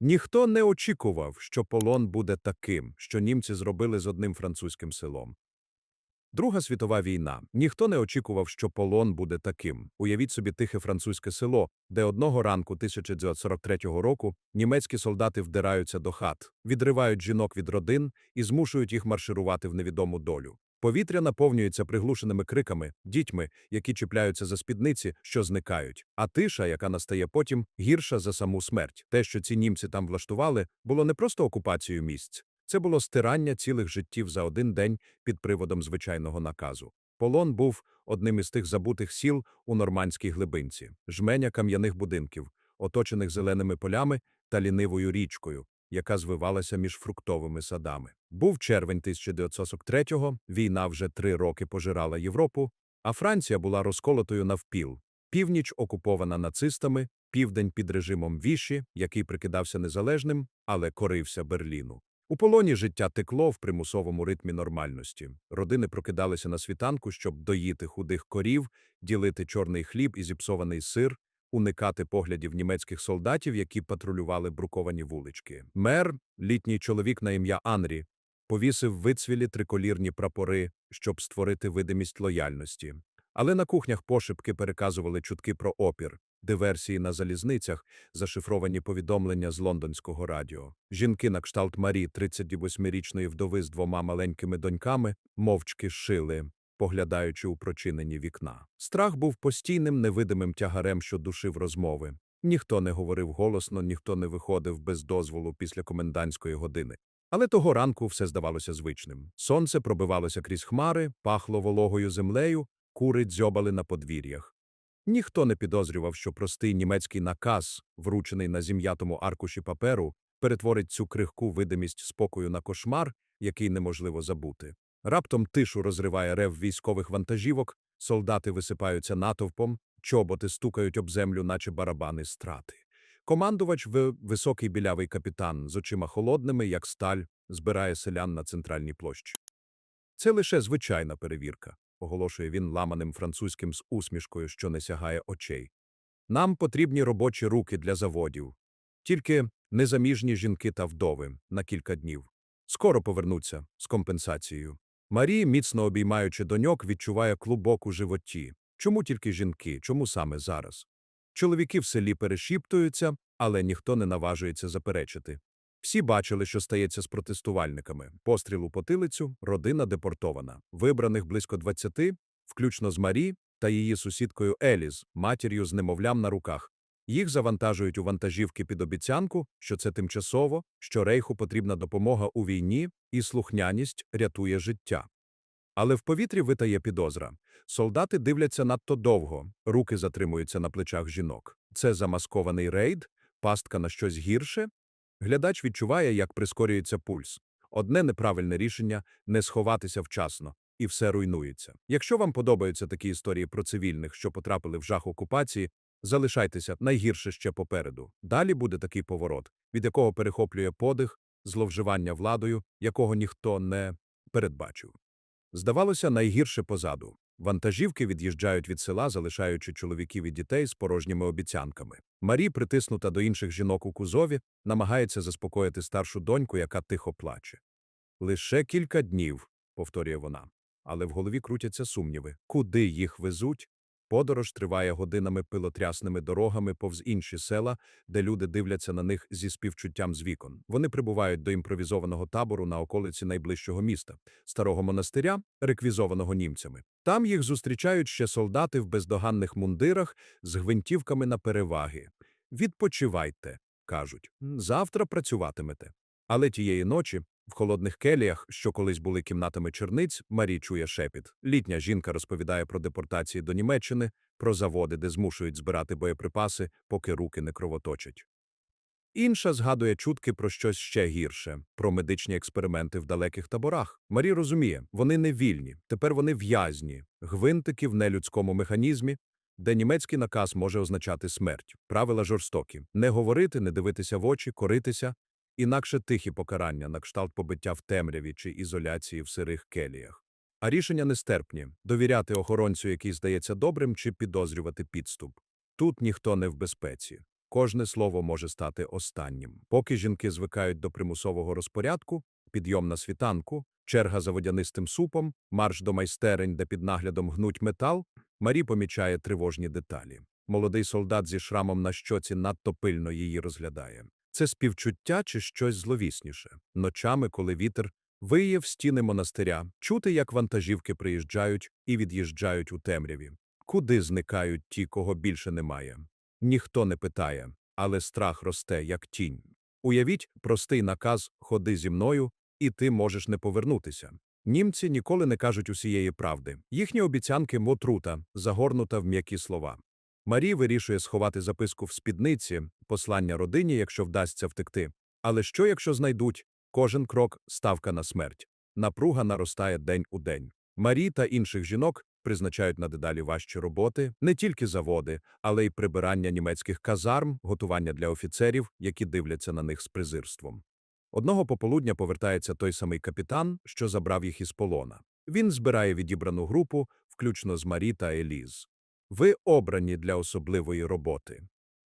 Ніхто не очікував, що полон буде таким, що німці зробили з одним французьким селом. Друга світова війна. Ніхто не очікував, що полон буде таким. Уявіть собі тихе французьке село, де одного ранку 1943 року німецькі солдати вдираються до хат, відривають жінок від родин і змушують їх марширувати в невідому долю. Повітря наповнюється приглушеними криками, дітьми, які чіпляються за спідниці, що зникають. А тиша, яка настає потім, гірша за саму смерть. Те, що ці німці там влаштували, було не просто окупацією місць. Це було стирання цілих життів за один день під приводом звичайного наказу. Полон був одним із тих забутих сіл у нормандській глибинці, жменя кам'яних будинків, оточених зеленими полями та лінивою річкою, яка звивалася між фруктовими садами. Був червень 1943-го, війна вже три роки пожирала Європу, а Франція була розколотою навпіл. Північ окупована нацистами, південь під режимом Віші, який прикидався незалежним, але корився Берліну. У полоні життя текло в примусовому ритмі нормальності. Родини прокидалися на світанку, щоб доїти худих корів, ділити чорний хліб і зіпсований сир, уникати поглядів німецьких солдатів, які патрулювали бруковані вулички. Мер, літній чоловік на ім'я Анрі, повісив вицвілі триколірні прапори, щоб створити видимість лояльності. Але на кухнях пошепки переказували чутки про опір, диверсії на залізницях, зашифровані повідомлення з лондонського радіо. Жінки на кшталт Марі, 38-річної вдови з двома маленькими доньками, мовчки шили, поглядаючи у прочинені вікна. Страх був постійним невидимим тягарем, що душив розмови. Ніхто не говорив голосно, ніхто не виходив без дозволу після комендантської години. Але того ранку все здавалося звичним. Сонце пробивалося крізь хмари, пахло вологою землею, кури дзьобали на подвір'ях. Ніхто не підозрював, що простий німецький наказ, вручений на зім'ятому аркуші паперу, перетворить цю крихку видимість спокою на кошмар, який неможливо забути. Раптом тишу розриває рев військових вантажівок, солдати висипаються натовпом, чоботи стукають об землю, наче барабани страти. Командувач, високий білявий капітан з очима холодними, як сталь, збирає селян на центральній площі. Це лише звичайна перевірка, оголошує він ламаним французьким з усмішкою, що не сягає очей. Нам потрібні робочі руки для заводів. Тільки незаміжні жінки та вдови на кілька днів. Скоро повернуться з компенсацією. Марі, міцно обіймаючи доньок, відчуває клубок у животі. Чому тільки жінки? Чому саме зараз? Чоловіки в селі перешіптуються, але ніхто не наважується заперечити. Всі бачили, що стається з протестувальниками. Постріл у потилицю, родина депортована. Вибраних близько 20, включно з Марі та її сусідкою Еліз, матір'ю з немовлям на руках. Їх завантажують у вантажівки під обіцянку, що це тимчасово, що рейху потрібна допомога у війні, і слухняність рятує життя. Але в повітрі витає підозра. Солдати дивляться надто довго, руки затримуються на плечах жінок. Це замаскований рейд, пастка на щось гірше. Глядач відчуває, як прискорюється пульс. Одне неправильне рішення не сховатися вчасно, і все руйнується. Якщо вам подобаються такі історії про цивільних, що потрапили в жах окупації, залишайтеся найгірше ще попереду. Далі буде такий поворот, від якого перехоплює подих, зловживання владою, якого ніхто не передбачив. Здавалося, найгірше позаду. Вантажівки від'їжджають від села, залишаючи чоловіків і дітей з порожніми обіцянками. Марі, притиснута до інших жінок у кузові, намагається заспокоїти старшу доньку, яка тихо плаче. Лише кілька днів, повторює вона. Але в голові крутяться сумніви. Куди їх везуть? Подорож триває годинами пилотрясними дорогами повз інші села, де люди дивляться на них зі співчуттям з вікон. Вони прибувають до імпровізованого табору на околиці найближчого міста, старого монастиря, реквізованого німцями. Там їх зустрічають ще солдати в бездоганних мундирах з гвинтівками на переваги. Відпочивайте, кажуть, завтра працюватимете. Але тієї ночі в холодних келіях, що колись були кімнатами черниць, Марі чує шепіт. Літня жінка розповідає про депортації до Німеччини, про заводи, де змушують збирати боєприпаси, поки руки не кровоточать. Інша згадує чутки про щось ще гірше про медичні експерименти в далеких таборах. Марі розуміє, вони не вільні, тепер вони в'язні, гвинтики в нелюдському механізмі, де німецький наказ може означати смерть. Правила жорстокі не говорити, не дивитися в очі, коритися, інакше тихі покарання на кшталт побиття в темряві чи ізоляції в сирих келіях. А рішення нестерпні довіряти охоронцю, який здається добрим, чи підозрювати підступ. Тут ніхто не в безпеці. Кожне слово може стати останнім. Поки жінки звикають до примусового розпорядку, підйом на світанку, черга за водянистим супом, марш до майстерень, де під наглядом гнуть метал, Марі помічає тривожні деталі. Молодий солдат зі шрамом на щоці надто пильно її розглядає. Це співчуття чи щось зловісніше. Ночами, коли вітер виє в стіни монастиря, чути, як вантажівки приїжджають і від'їжджають у темряві. Куди зникають ті, кого більше немає? Ніхто не питає, але страх росте, як тінь. Уявіть простий наказ «ходи зі мною» і ти можеш не повернутися. Німці ніколи не кажуть усієї правди. Їхні обіцянки – мотрута, загорнута в м'які слова. Марі вирішує сховати записку в спідниці, послання родині, якщо вдасться втекти. Але що, якщо знайдуть? Кожен крок – ставка на смерть. Напруга наростає день у день. Марі та інших жінок призначають на дедалі важчі роботи, не тільки заводи, але й прибирання німецьких казарм, готування для офіцерів, які дивляться на них з презирством. Одного пополудня повертається той самий капітан, що забрав їх із полона. Він збирає відібрану групу, включно з Марі та Еліз. Ви обрані для особливої роботи,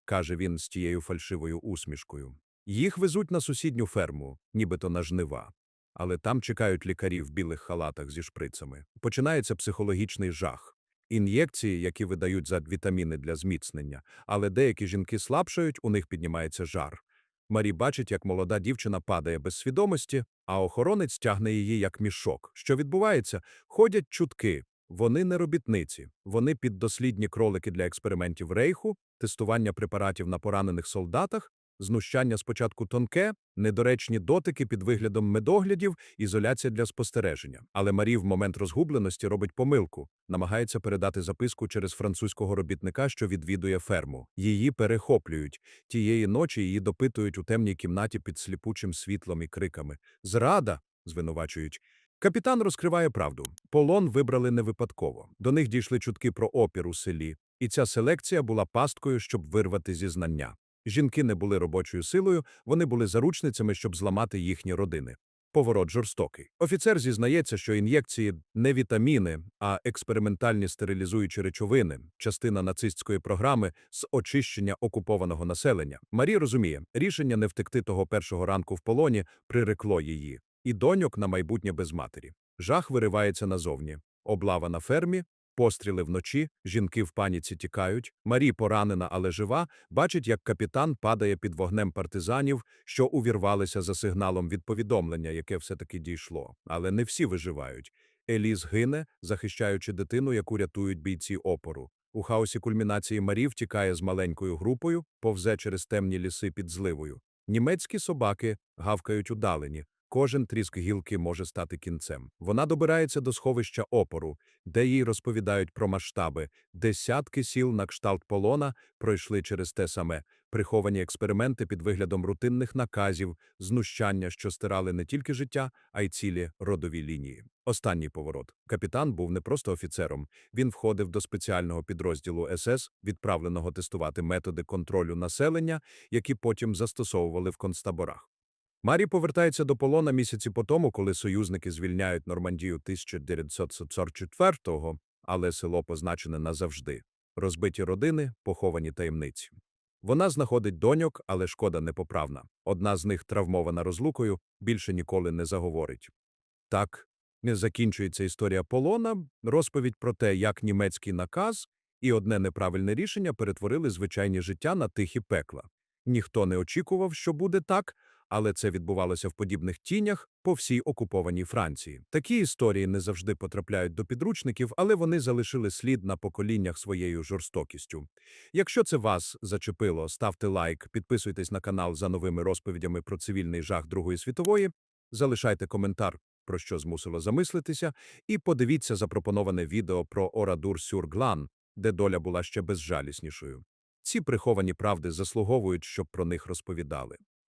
каже він з тією фальшивою усмішкою. Їх везуть на сусідню ферму, нібито на жнива. Але там чекають лікарі в білих халатах зі шприцами. Починається психологічний жах. Ін'єкції, які видають за вітаміни для зміцнення, але деякі жінки слабшають, у них піднімається жар. Марі бачить, як молода дівчина падає без свідомості, а охоронець тягне її як мішок. Що відбувається? Ходять чутки. Вони не робітниці, вони піддослідні кролики для експериментів рейху, тестування препаратів на поранених солдатах, знущання спочатку тонке, недоречні дотики під виглядом медоглядів, ізоляція для спостереження. Але Марі в момент розгубленості робить помилку, намагається передати записку через французького робітника, що відвідує ферму. Її перехоплюють. Тієї ночі її допитують у темній кімнаті під сліпучим світлом і криками. Зрада! звинувачують. Капітан розкриває правду. Полон вибрали не випадково. До них дійшли чутки про опір у селі, і ця селекція була пасткою, щоб вирвати зізнання. Жінки не були робочою силою, вони були заручницями, щоб зламати їхні родини. Поворот жорстокий. Офіцер зізнається, що ін'єкції не вітаміни, а експериментальні стерилізуючі речовини, частина нацистської програми з очищення окупованого населення. Марі розуміє, рішення не втекти того першого ранку в полоні прирекло її. І доньок на майбутнє без матері. Жах виривається назовні. Облава на фермі, постріли вночі, жінки в паніці тікають. Марі, поранена, але жива, бачить, як капітан падає під вогнем партизанів, що увірвалися за сигналом від повідомлення, яке все-таки дійшло. Але не всі виживають. Еліз гине, захищаючи дитину, яку рятують бійці опору. У хаосі кульмінації Марі втікає з маленькою групою, повзе через темні ліси під зливою. Німецькі собаки гавкають удалені. Кожен тріск гілки може стати кінцем. Вона добирається до сховища опору, де їй розповідають про масштаби. Десятки сіл на кшталт полона пройшли через те саме приховані експерименти під виглядом рутинних наказів, знущання, що стирали не тільки життя, а й цілі родові лінії. Останній поворот. Капітан був не просто офіцером. Він входив до спеціального підрозділу СС, відправленого тестувати методи контролю населення, які потім застосовували в концтаборах. Марі повертається до полона місяці по тому, коли союзники звільняють Нормандію 1944-го, але село позначене назавжди. Розбиті родини, поховані таємниці. Вона знаходить доньок, але шкода непоправна. Одна з них, травмована розлукою, більше ніколи не заговорить. Так не закінчується історія полона, розповідь про те, як німецький наказ і одне неправильне рішення перетворили звичайні життя на тихі пекла. Ніхто не очікував, що буде так, але це відбувалося в подібних тінях по всій окупованій Франції. Такі історії не завжди потрапляють до підручників, але вони залишили слід на поколіннях своєю жорстокістю. Якщо це вас зачепило, ставте лайк, підписуйтесь на канал за новими розповідями про цивільний жах Другої світової, залишайте коментар, про що змусило замислитися, і подивіться запропоноване відео про Орадур Сюрглан, де доля була ще безжаліснішою. Ці приховані правди заслуговують, щоб про них розповідали.